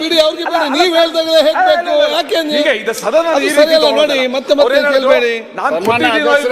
ಬಿಡಿ ಅವ್ರಿಗೆ ಬಿಡಿ ನೀವ್ ಹೇಳ್ದಾಗಲೇ ಹೇಳ್ಬೇಕು. ಯಾಕೆ ನೋಡಿ ಮತ್ತೆ ಮತ್ತೆ